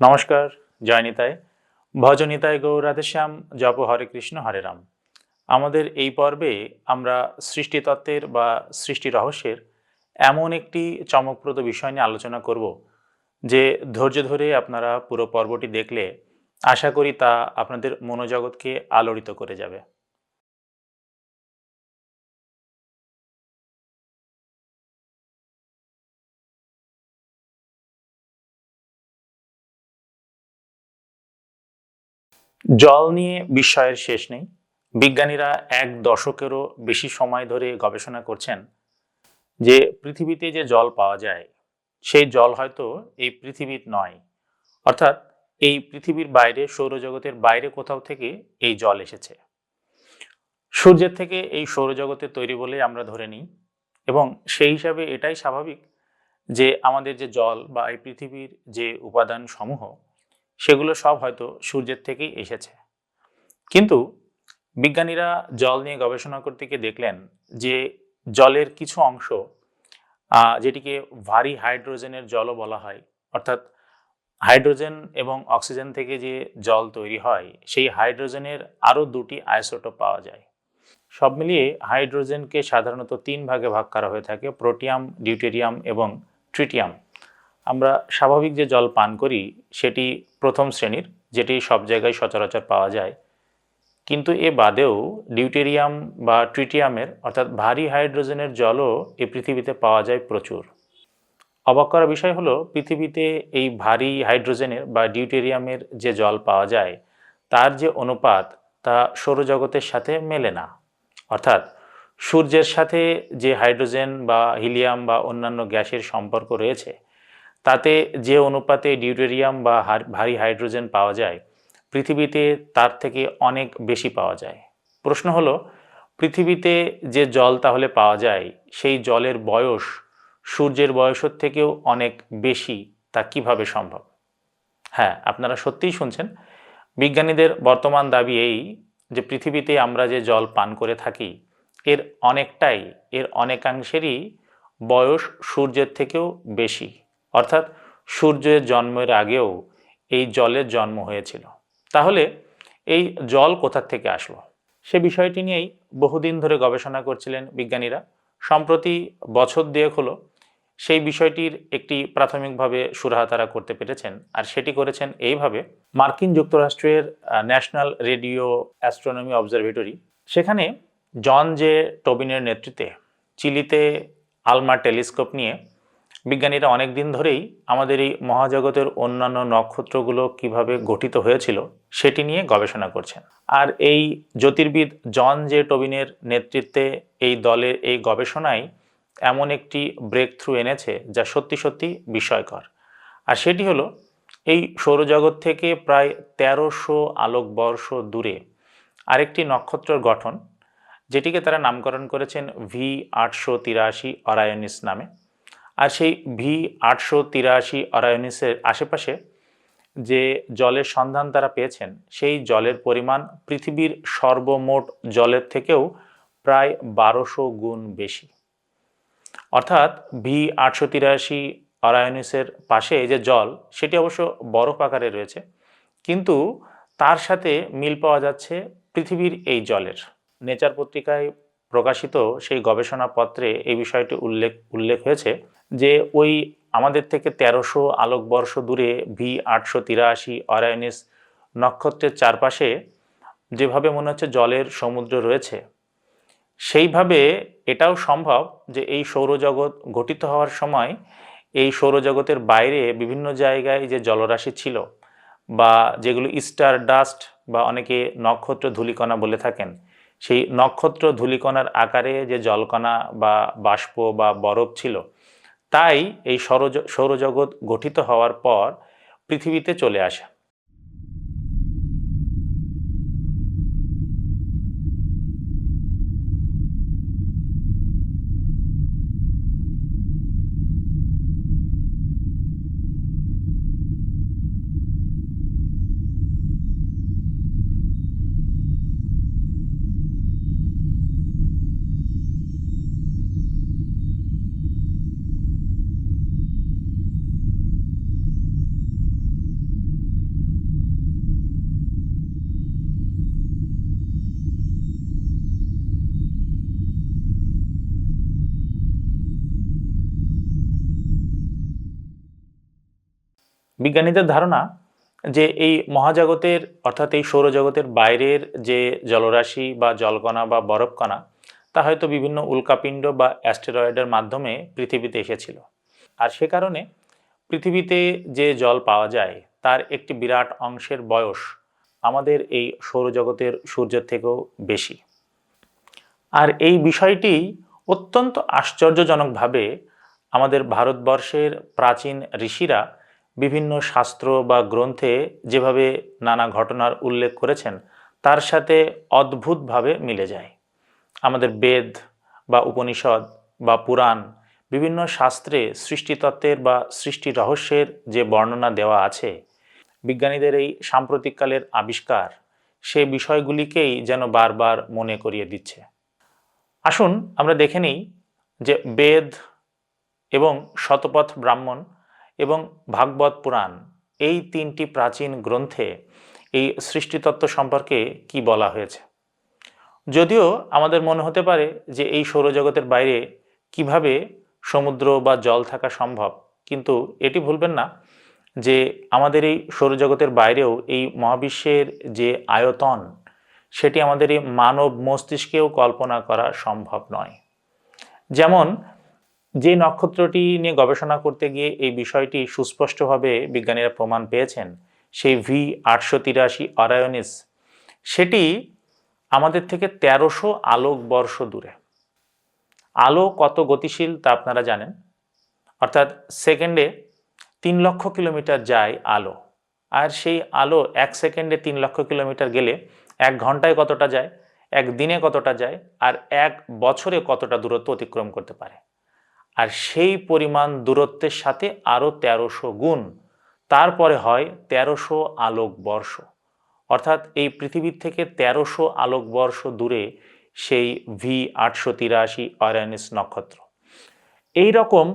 নমস্কার, জয় নিতাই। ভজ নিতাই রাধেশ্যাম জপ হরে কৃষ্ণ, হরে রাম। আমাদের এই পর্বে আমরা সৃষ্টিতত্ত্বের বা সৃষ্টি রহস্যের এমন একটি চমকপ্রদ বিষয় নিয়ে আলোচনা করব, যে ধৈর্য ধরে আপনারা পুরো পর্বটি দেখলে আশা করি তা আপনাদের মনোজগৎকে আলোড়িত করে যাবে। জল নিয়ে বিস্ময়ের শেষ নেই। বিজ্ঞানীরা এক দশকেরও বেশি সময় ধরে গবেষণা করছেন যে পৃথিবীতে যে জল পাওয়া যায়, সেই জল হয়তো এই পৃথিবীর নয়। অর্থাৎ এই পৃথিবীর বাইরে, সৌরজগতের বাইরে কোথাও থেকে এই জল এসেছে। সূর্যের থেকে এই সৌরজগতে তৈরি বলে আমরা ধরে নিই এবং সেই হিসাবে এটাই স্বাভাবিক যে আমাদের যে জল বা এই পৃথিবীর যে উপাদান সমূহ সেগুলো সব হয়তো সূর্যের থেকেই এসেছে। কিন্তু বিজ্ঞানীরা জল নিয়ে গবেষণা করতে গিয়ে দেখলেন যে জলের কিছু অংশ যেটিকে ভারী হাইড্রোজেনের জলও বলা হয়, অর্থাৎ হাইড্রোজেন এবং অক্সিজেন থেকে যে জল তৈরি হয়, সেই হাইড্রোজেনের আরও দুটি আইসোটোপ পাওয়া যায়। সব মিলিয়ে হাইড্রোজেনকে সাধারণত তিন ভাগে ভাগ করা হয়ে থাকে, প্রোটিয়াম, ডিউটেরিয়াম এবং ট্রিটিয়াম। আমরা স্বাভাবিক যে জল পান করি, সেটি প্রথম শ্রেণির, যেটি সব জায়গায় সচরাচর পাওয়া যায়। কিন্তু এ বাদেও ডিউটেরিয়াম বা ট্রিটিয়ামের, অর্থাৎ ভারী হাইড্রোজেনের জলও এই পৃথিবীতে পাওয়া যায় প্রচুর। অবাক করা বিষয় হলো, পৃথিবীতে এই ভারী হাইড্রোজেনের বা ডিউটেরিয়ামের যে জল পাওয়া যায়, তার যে অনুপাত তা সৌরজগতের সাথে মেলে না। অর্থাৎ সূর্যের সাথে যে হাইড্রোজেন বা হিলিয়াম বা অন্যান্য গ্যাসের সম্পর্ক রয়েছে তাতে যে অনুপাতে ডিউটেরিয়াম বা ভারী হাইড্রোজেন পাওয়া যায়, পৃথিবীতে তার থেকে অনেক বেশি পাওয়া যায়। প্রশ্ন হলো, পৃথিবীতে যে জল তাহলে পাওয়া যায়, সেই জলের বয়স সূর্যের বয়সের থেকেও অনেক বেশি, তা কীভাবে সম্ভব? হ্যাঁ আপনারা সত্যিই শুনছেন। বিজ্ঞানীদের বর্তমান দাবি এই যে পৃথিবীতে আমরা যে জল পান করে থাকি, এর অনেকটাই, এর অনেকাংশেরই বয়স সূর্যের থেকেও বেশি। অর্থাৎ সূর্যের জন্মের আগেও এই জলের জন্ম হয়েছিল। তাহলে এই জল কোথা থেকে আসলো? সে বিষয়টি নিয়েই বহুদিন ধরে গবেষণা করছিলেন বিজ্ঞানীরা। সম্প্রতি বছর দেড়েক হলো সেই বিষয়টির একটি প্রাথমিকভাবে সুরাহা তারা করতে পেরেছেন আর সেটি করেছেন এইভাবে মার্কিন যুক্তরাষ্ট্রের ন্যাশনাল রেডিও অ্যাস্ট্রোনমি অবজারভেটরি। সেখানে জন জে টবিনের নেতৃত্বে চিলিতে আলমা টেলিস্কোপ নিয়ে বিজ্ঞানীরা অনেক দিন ধরেই আমাদের এই মহাজগতের অন্যান্য নক্ষত্রগুলো কীভাবে গঠিত হয়েছিল সেটি নিয়ে গবেষণা করছেন। আর এই জ্যোতির্বিদ জন জে টবিনের নেতৃত্বে এই দলের এই গবেষণায় এমন একটি ব্রেক থ্রু এনেছে যা সত্যি সত্যি বিস্ময়কর। আর সেটি হলো, এই সৌরজগৎ থেকে প্রায় তেরোশো আলোকবর্ষ দূরে আরেকটি নক্ষত্রের গঠন, যেটিকে তারা নামকরণ করেছেন ভি আটশো তিরাশি অরায়নিস নামে। আর সেই ভি আটশো তিরাশি অরায়নিসের আশেপাশে যে জলের সন্ধান তারা পেয়েছেন, সেই জলের পরিমাণ পৃথিবীর সর্বমোট জলের থেকেও প্রায় বারোশো গুণ বেশি। অর্থাৎ ভি আটশো তিরাশি অরায়নিসের পাশে যে জল, সেটি অবশ্য বরফ আকারে রয়েছে, কিন্তু তার সাথে মিল পাওয়া যাচ্ছে পৃথিবীর এই জলের। নেচার পত্রিকায় প্রকাশিত সেই গবেষণাপত্রে এই বিষয়টি উল্লেখ উল্লেখ হয়েছে যে ওই আমাদের থেকে তেরোশো আলোকবর্ষ দূরে ভি আটশো তিরাশি অরায়নিস নক্ষত্রের চারপাশে যেভাবে মনে হচ্ছে জলের সমুদ্র রয়েছে, সেইভাবে এটাও সম্ভব যে এই সৌরজগৎ গঠিত হওয়ার সময় এই সৌরজগতের বাইরে বিভিন্ন জায়গায় যে জলরাশি ছিল বা যেগুলো স্টার ডাস্ট বা অনেকে নক্ষত্র ধূলিকণা বলে থাকেন, সেই নক্ষত্র ধূলিকণার আকারে যে জলকণা বা বাষ্প বা বরফ ছিল তাই এই সৌরজ সৌরজগৎ গঠিত হওয়ার পর পৃথিবীতে চলে আসে। বিজ্ঞানীদের ধারণা যে এই মহাজগতের, অর্থাৎ এই সৌরজগতের বাইরের যে জলরাশি বা জলকণা বা বরফকণা, তা হয়তো বিভিন্ন উল্কাপিণ্ড বা অ্যাস্টেরয়েডের মাধ্যমে পৃথিবীতে এসেছিল। আর সে কারণে পৃথিবীতে যে জল পাওয়া যায়, তার একটি বিরাট অংশের বয়স আমাদের এই সৌরজগতের সূর্যের থেকেও বেশি। আর এই বিষয়টি অত্যন্ত আশ্চর্যজনকভাবে আমাদের ভারতবর্ষের প্রাচীন ঋষিরা বিভিন্ন শাস্ত্র বা গ্রন্থে যেভাবে নানা ঘটনার উল্লেখ করেছেন, তার সাথে অদ্ভুতভাবে মিলে যায়। আমাদের বেদ বা উপনিষদ বা পুরাণ, বিভিন্ন শাস্ত্রে সৃষ্টিতত্ত্বের বা সৃষ্টি রহস্যের যে বর্ণনা দেওয়া আছে, বিজ্ঞানীদের এই সাম্প্রতিককালের আবিষ্কার সে বিষয়গুলিকেই যেন বারবার মনে করিয়ে দিচ্ছে। আসুন আমরা দেখে নিই যে বেদ এবং শতপথ ব্রাহ্মণ এবং ভাগবত পুরাণ, এই তিনটি প্রাচীন গ্রন্থে এই সৃষ্টিতত্ত্ব সম্পর্কে কি বলা হয়েছে? যদিও আমাদের মনে হতে পারে যে এই সৌরজগতের বাইরে কীভাবে সমুদ্র বা জল থাকা সম্ভব, কিন্তু এটি ভুলবেন না যে আমাদের এই সৌরজগতের বাইরেও এই মহাবিশ্বের যে আয়তন, সেটি আমাদের এই মানব মস্তিষ্কেও কল্পনা করা সম্ভব নয়। যেমন যে নক্ষত্রটি নিয়ে গবেষণা করতে গিয়ে এই বিষয়টি সুস্পষ্টভাবে বিজ্ঞানীরা প্রমাণ পেয়েছেন, সেই ভি আটশো তিরাশি অরায়নিস, সেটি আমাদের থেকে তেরোশো আলোক বর্ষ দূরে। আলো কত গতিশীল তা আপনারা জানেন? অর্থাৎ সেকেন্ডে তিন লক্ষ কিলোমিটার যায় আলো, আর সেই আলো এক সেকেন্ডে তিন লক্ষ কিলোমিটার গেলে এক ঘন্টায় কতটা যায়, এক দিনে কতটা যায়, আর এক বছরে কতটা দূরত্ব অতিক্রম করতে পারে। আর সেই পরিমাণ দূরত্বের সাথে আরও তেরোশো গুণ। তারপরে হয় তেরোশো আলোক বর্ষ। অর্থাৎ এই পৃথিবীর থেকে তেরোশো আলোক বর্ষ দূরে সেই ভি আটশো তিরাশি অরায়নিস নক্ষত্র। এই রকম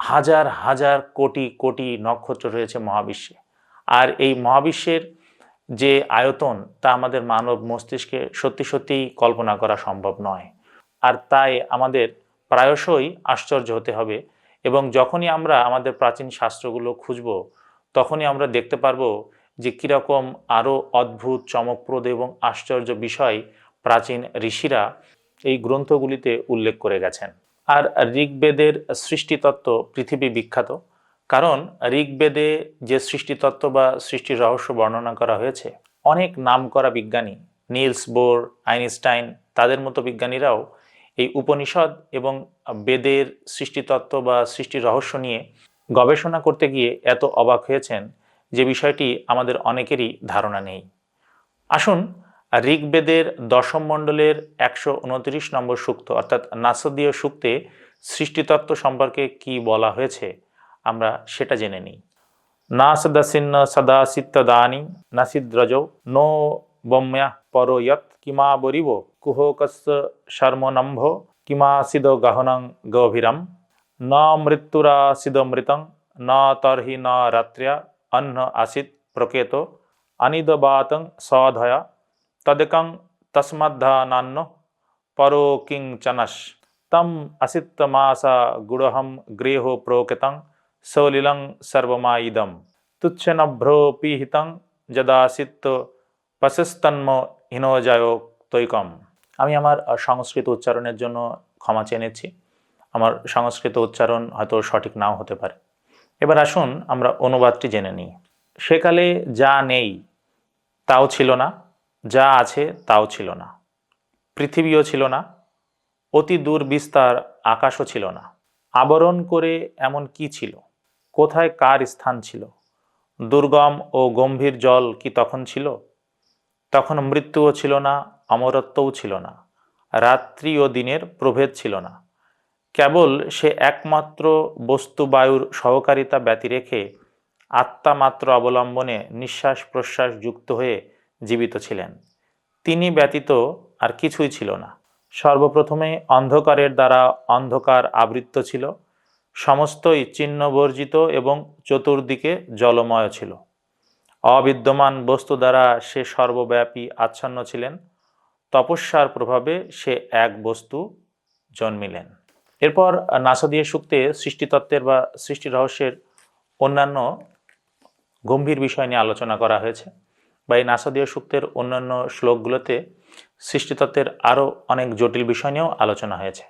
হাজার হাজার কোটি কোটি নক্ষত্র রয়েছে মহাবিশ্বে। আর এই মহাবিশ্বের যে আয়তন, তা আমাদের মানব মস্তিষ্কে সত্যি সত্যিই কল্পনা করা সম্ভব নয়। আর তাই আমাদের প্রায়শই আশ্চর্য হতে হবে এবং যখনই আমরা আমাদের প্রাচীন শাস্ত্রগুলো খুঁজব, তখনই আমরা দেখতে পারব যে কীরকম আরও অদ্ভুত, চমকপ্রদ এবং আশ্চর্য বিষয় প্রাচীন ঋষিরা এই গ্রন্থগুলিতে উল্লেখ করে গেছেন। আর ঋগ্বেদের সৃষ্টিতত্ত্ব পৃথিবী বিখ্যাত, কারণ ঋগ্বেদে যে সৃষ্টিতত্ত্ব বা সৃষ্টির রহস্য বর্ণনা করা হয়েছে, অনেক নামকরা বিজ্ঞানী, নিলস বোর, আইনস্টাইন, তাদের মতো বিজ্ঞানীরাও এই উপনিষদ এবং বেদের সৃষ্টিতত্ত্ব বা সৃষ্টির রহস্য নিয়ে গবেষণা করতে গিয়ে এত অবাক হয়েছেন যে বিষয়টি আমাদের অনেকেরই ধারণা নেই। আসুন ঋগ্বেদের দশম মণ্ডলের একশো উনত্রিশ নম্বর সূক্ত অর্থাৎ নাসদীয় সূক্তে সৃষ্টিতত্ত্ব সম্পর্কে কি বলা হয়েছে, আমরা সেটা জেনে নিই। না সদাসিন্ন সদা সিত্তদানি নাসিদ্রজ নো বম্যা পরয়ত কিমা বরিব কুহকস্য শর্মনম্ভ কিমা সিদ গহনং গভীরম ন মৃত্যুরা সিদ মৃতং ন তর্হি ন রাত্র্যা অন্ন আসিত প্রকেত অনিদবাতং সধয়া তদকং তস্মদ্ধানান্ন পরো কিঞ্চনস তম আসিত্তমাসা গুড়হম গৃহ প্রকৃতং সলিলং সর্বমাইদম তুচ্ছনভ্রো পিহিতং যদাসিত্ত পশস্তন্ম হীনজয় তৈকম। আমি আমার সংস্কৃত উচ্চারণের জন্য ক্ষমা চেয়ে নিচ্ছি। আমার সংস্কৃত উচ্চারণ হয়তো সঠিক নাও হতে পারে। এবার আসুন আমরা অনুবাদটি জেনে নিই। সেকালে যা নেই, তাও ছিল না, যা আছে তাও ছিল না। পৃথিবীও ছিল না, অতি দূর বিস্তার আকাশও ছিল না। আবরণ করে এমন কি ছিল? কোথায় কার স্থান ছিল? দুর্গম ও গম্ভীর জল কি তখন ছিল? তখন মৃত্যুও ছিল না, অমরত্বও ছিল না, রাত্রি ও দিনের প্রভেদ ছিল না। কেবল সে একমাত্র বস্তু বায়ুর সহকারিতা ব্যতি রেখে আত্মা মাত্র অবলম্বনে নিঃশ্বাস প্রশ্বাস যুক্ত হয়ে জীবিত ছিলেন। তিনি ব্যতীত আর কিছুই ছিল না। সর্বপ্রথমে অন্ধকারের দ্বারা অন্ধকার আবৃত্ত ছিল, সমস্তই চিহ্নবর্জিত এবং চতুর্দিকে জলময় ছিল। অবিদ্যমান বস্তু দ্বারা সে সর্বব্যাপী আচ্ছন্ন ছিলেন। তপস্যার প্রভাবে সে এক বস্তু জন্মিলেন। এরপর নাসাদীয় সূক্তে সৃষ্টিতত্ত্বের বা সৃষ্টি রহস্যের অন্যান্য গম্ভীর বিষয় নিয়ে আলোচনা করা হয়েছে বা এই নাসাদীয় সূক্তের অন্যান্য শ্লোকগুলোতে সৃষ্টিতত্ত্বের আরও অনেক জটিল বিষয় নিয়েও আলোচনা হয়েছে।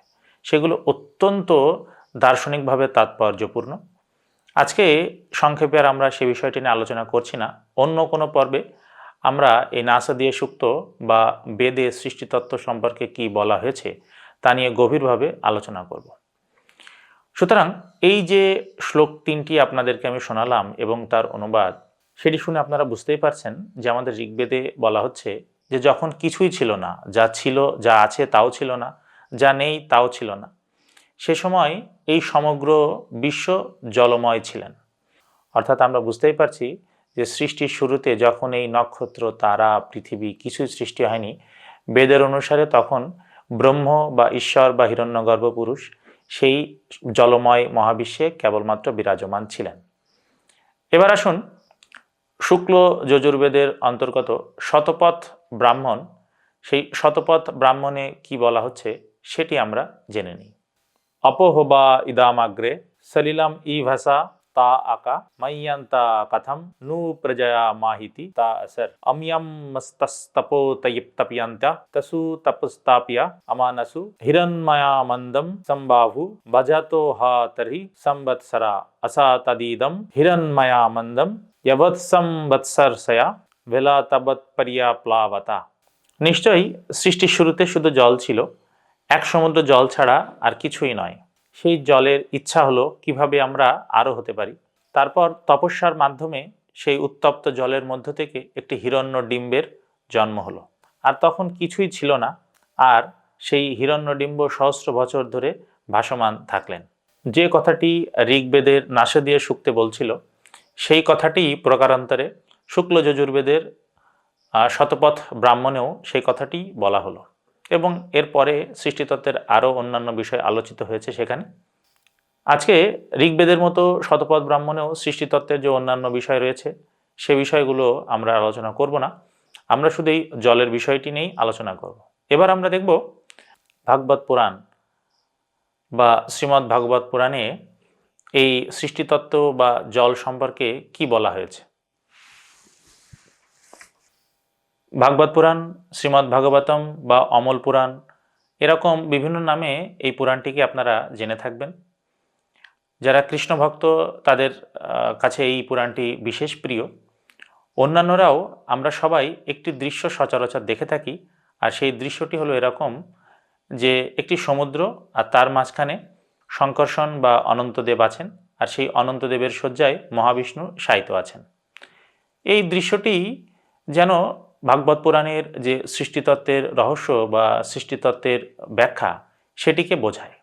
সেগুলো অত্যন্ত দার্শনিকভাবে তাৎপর্যপূর্ণ। আজকে সংক্ষেপে আর আমরা সে বিষয়টি নিয়ে আলোচনা করছি না। অন্য কোনো পর্বে আমরা এই নাসা দিয়ে সুক্ত বা বেদে সৃষ্টিতত্ত্ব সম্পর্কে কি বলা হয়েছে তা নিয়ে গভীরভাবে আলোচনা করব। সুতরাং এই যে শ্লোক তিনটি আপনাদেরকে আমি শোনালাম এবং তার অনুবাদ, সেটি শুনে আপনারা বুঝতেই পারছেন যে আমাদের ঋগ্বেদে বলা হচ্ছে যে যখন কিছুই ছিল না, যা ছিল, যা আছে তাও ছিল না, যা নেই তাও ছিল না। সে সময় এই সমগ্র বিশ্ব জলময় ছিলেন। অর্থাৎ আমরা বুঝতেই পারছি যে সৃষ্টির শুরুতে যখন এই নক্ষত্র, তারা, পৃথিবী কিছুই সৃষ্টি হয়নি, বেদের অনুসারে তখন ব্রহ্ম বা ঈশ্বর বা হিরণ্যগর্ভ পুরুষ সেই জলময় মহাবিশ্বে কেবলমাত্র বিরাজমান ছিলেন। এবার আসুন শুক্ল যজুর্বেদের অন্তর্গত শতপথ ব্রাহ্মণ। সেই শতপথ ব্রাহ্মণে কি বলা হচ্ছে সেটি আমরা জেনে নিই। అపోహుబా ఇదామగ్రే సలిలం ఈ భస తా అక మయ్యంత కథం ను ప్రజయా మాహితి తా అసర్ అమ్యం మస్తస్తపో తయిప్తప్యంత తసు తపస్తాప్య అమానసు హిరణ్మయా మందం సంబాహు భజతో హా తర్హి సంవత్సర అసా తదీదం హిరణ్మయా మందం యవత్సం వత్సర్షయా ভেলা তাবৎ পারিয়া প্লাবতা নিশ্চয়ই সৃষ্টির শুরুতে শুধু জল ছিল এক সমুদ্র জল ছাড়া আর কিছুই নয়। সেই জলের ইচ্ছা হলো কীভাবে আমরা আরও হতে পারি। তারপর তপস্যার মাধ্যমে সেই উত্তপ্ত জলের মধ্য থেকে একটি হিরণ্য ডিম্বের জন্ম হলো। আর তখন কিছুই ছিল না, আর সেই হিরণ্যডিম্ব সহস্র বছর ধরে ভাসমান থাকলেন। যে কথাটি ঋগ্বেদের নাসদীয় সূক্তে বলছিল, সেই কথাটি প্রকারান্তরে শুক্ল যজুর্বেদের শতপথ ব্রাহ্মণেও সেই কথাটি বলা হলো। এবং এরপরে সৃষ্টিতত্ত্বের আরও অন্যান্য বিষয় আলোচিত হয়েছে সেখানে। আজকে ঋগ্বেদের মতো শতপথ ব্রাহ্মণেও সৃষ্টিতত্ত্বের যে অন্যান্য বিষয় রয়েছে, সে বিষয়গুলো আমরা আলোচনা করব না। আমরা শুধু এই জলের বিষয়টি নিয়েই আলোচনা করব। এবার আমরা দেখব ভাগবত পুরাণ বা শ্রীমদ্ ভাগবত পুরাণে এই সৃষ্টিতত্ত্ব বা জল সম্পর্কে কি বলা হয়েছে। ভাগবত পুরাণ, শ্রীমদ্ ভাগবতম বা অমল পুরাণ, এরকম বিভিন্ন নামে এই পুরাণটিকে আপনারা জেনে থাকবেন। যারা কৃষ্ণ ভক্ত, তাদের কাছে এই পুরাণটি বিশেষ প্রিয়। অন্যান্যরাও আমরা সবাই একটি দৃশ্য সচরাচর দেখে থাকি, আর সেই দৃশ্যটি হলো এরকম যে একটি সমুদ্র, আর তার মাঝখানে শঙ্কর্ষণ বা অনন্তদেব আছেন, আর সেই অনন্তদেবের শয্যায় মহাবিষ্ণু সায়িত আছেন। এই দৃশ্যটি যেন ভাগবত পুরাণের যে সৃষ্টিতত্ত্বের রহস্য বা সৃষ্টিতত্ত্বের ব্যাখ্যা সেটিকে বোঝায়।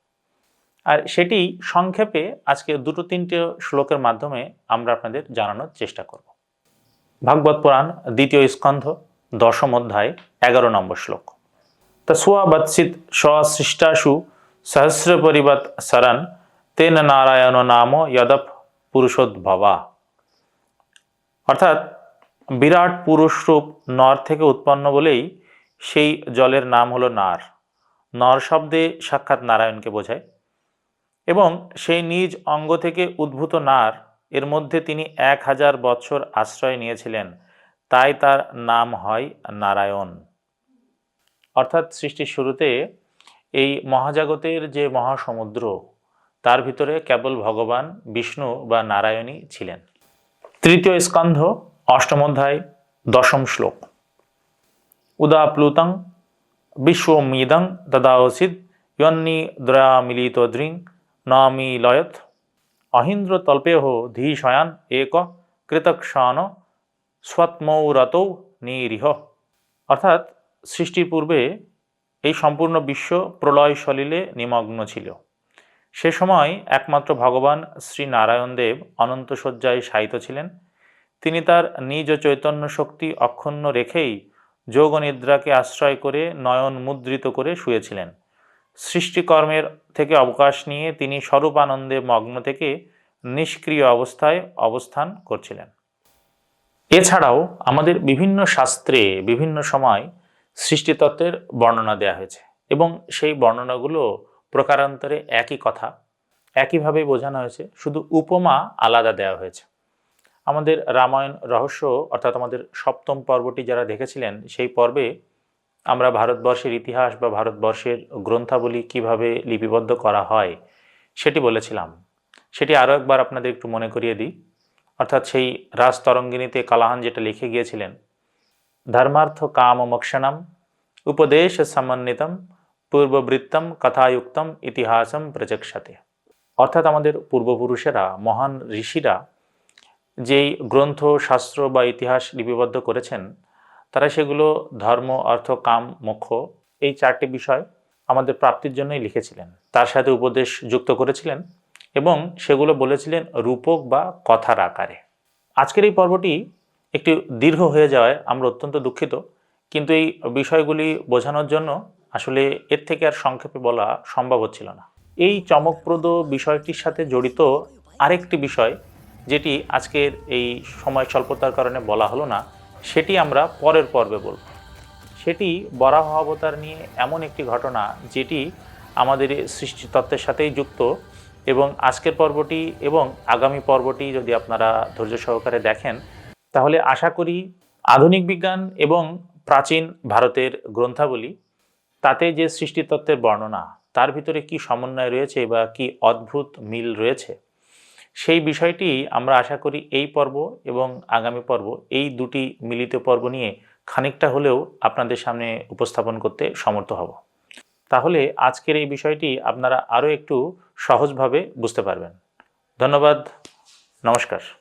আর সেটি সংক্ষেপে আজকে দুটো তিনটে শ্লোকের মাধ্যমে আমরা আপনাদের জানানোর চেষ্টা করব। ভাগবত পুরাণ, দ্বিতীয় স্কন্ধ, দশম অধ্যায়, এগারো নম্বর শ্লোক। তস্বাবৎসিত সৃষ্টাসু সহস্র পরিবত সরণ তেন নারায়ণ নাম যদপ পুরুষোদ্ভবা। অর্থাৎ বিরাট পুরুষরূপ নর থেকে উৎপন্ন বলেই সেই জলের নাম হলো নার। নর শব্দে সাক্ষাৎ নারায়ণকে বোঝায়। এবং সেই নিজ অঙ্গ থেকে উদ্ভূত নার, এর মধ্যে তিনি এক হাজার বৎসর আশ্রয় নিয়েছিলেন। তাই তার নাম হয় নারায়ণ। অর্থাৎ সৃষ্টির শুরুতে এই মহাজাগতের যে মহাসমুদ্র, তার ভিতরে কেবল ভগবান, বিষ্ণু বা নারায়ণই ছিলেন। তৃতীয় স্কন্ধ অষ্টম অধ্যায়, দশম শ্লোক। উদাপ্লুতং বিশ্বমিদং তদাওসিদ ইয়ন্নি দ্রয়ামিলিত দ্রিং নামি লয়ত অহিন্দ্র তল্পেহ ধী শয়ান এক কৃতক্ষণ স্বত্মৌরতৌ নিরিহ। অর্থাৎ সৃষ্টির পূর্বে এই সম্পূর্ণ বিশ্ব প্রলয় সলিলে নিমগ্ন ছিল। সে সময় একমাত্র ভগবান শ্রী নারায়ণদেব অনন্ত শয্যায় শায়িত ছিলেন। তিনি তার নিজ চৈতন্য শক্তি অক্ষুণ্ণ রেখেই যোগ নিদ্রাকে আশ্রয় করে নয়ন মুদ্রিত করে শুয়েছিলেন। সৃষ্টিকর্মের থেকে অবকাশ নিয়ে তিনি স্বরূপানন্দে মগ্ন থেকে নিষ্ক্রিয় অবস্থায় অবস্থান করছিলেন। এছাড়াও আমাদের বিভিন্ন শাস্ত্রে বিভিন্ন সময় সৃষ্টিতত্ত্বের বর্ণনা দেওয়া হয়েছে এবং সেই বর্ণনাগুলো প্রকারান্তরে একই কথা, একইভাবে বোঝানো হয়েছে। শুধু উপমা আলাদা দেওয়া হয়েছে। আমাদের রামায়ণ রহস্য অর্থাৎ আমাদের সপ্তম পর্বটি যারা দেখেছিলেন, সেই পর্বে আমরা ভারতবর্ষের ইতিহাস বা ভারতবর্ষের গ্রন্থাবলী কীভাবে লিপিবদ্ধ করা হয় সেটি বলেছিলাম। সেটি আরও একবার আপনাদের একটু মনে করিয়ে দিই। অর্থাৎ সেই রাজতরঙ্গিনীতে কালাহান যেটা লিখে গিয়েছিলেন, ধর্মার্থ কাম মোক্ষণম, উপদেশ সমন্বিতম, পূর্ববৃত্তম কথায়ুক্তম ইতিহাসম প্রচক্ষতে। অর্থাৎ আমাদের পূর্বপুরুষেরা, মহান ঋষিরা যেই গ্রন্থ, শাস্ত্র বা ইতিহাস লিপিবদ্ধ করেছেন, তারা সেগুলো ধর্ম, অর্থ, কাম, মোক্ষ এই চারটি বিষয় আমাদের প্রাপ্তির জন্যই লিখেছিলেন। তার সাথে উপদেশ যুক্ত করেছিলেন এবং সেগুলো বলেছিলেন রূপক বা কথার আকারে। আজকের এই পর্বটি একটু দীর্ঘ হয়ে যাওয়ায় আমরা অত্যন্ত দুঃখিত, কিন্তু এই বিষয়গুলি বোঝানোর জন্য আসলে এর থেকে আর সংক্ষেপে বলা সম্ভব হচ্ছিল না। এই চমকপ্রদ বিষয়টির সাথে জড়িত আরেকটি বিষয় যেটি আজকের এই সময় স্বল্পতার কারণে বলা হলো না, সেটি আমরা পরের পর্বে বলব। সেটি বরাহ অবতার নিয়ে এমন একটি ঘটনা যেটি আমাদের সৃষ্টিতত্ত্বের সাথেই যুক্ত এবং আজকের পর্বটি এবং আগামী পর্বটি যদি আপনারা ধৈর্য সহকারে দেখেন, তাহলে আশা করি আধুনিক বিজ্ঞান এবং প্রাচীন ভারতের গ্রন্থাবলী, তাতে যে সৃষ্টিতত্ত্বের বর্ণনা, তার ভিতরে কি সমন্বয় রয়েছে বা কি অদ্ভুত মিল রয়েছে সেই বিষয়টি আমরা আশা করি এই পর্ব এবং আগামী পর্ব এই দুটি মিলিত পর্ব নিয়ে খানিকটা হলেও আপনাদের সামনে উপস্থাপন করতে সমর্থ হব। তাহলে আজকের এই বিষয়টি আপনারা আরও একটু সহজভাবে বুঝতে পারবেন। ধন্যবাদ, নমস্কার।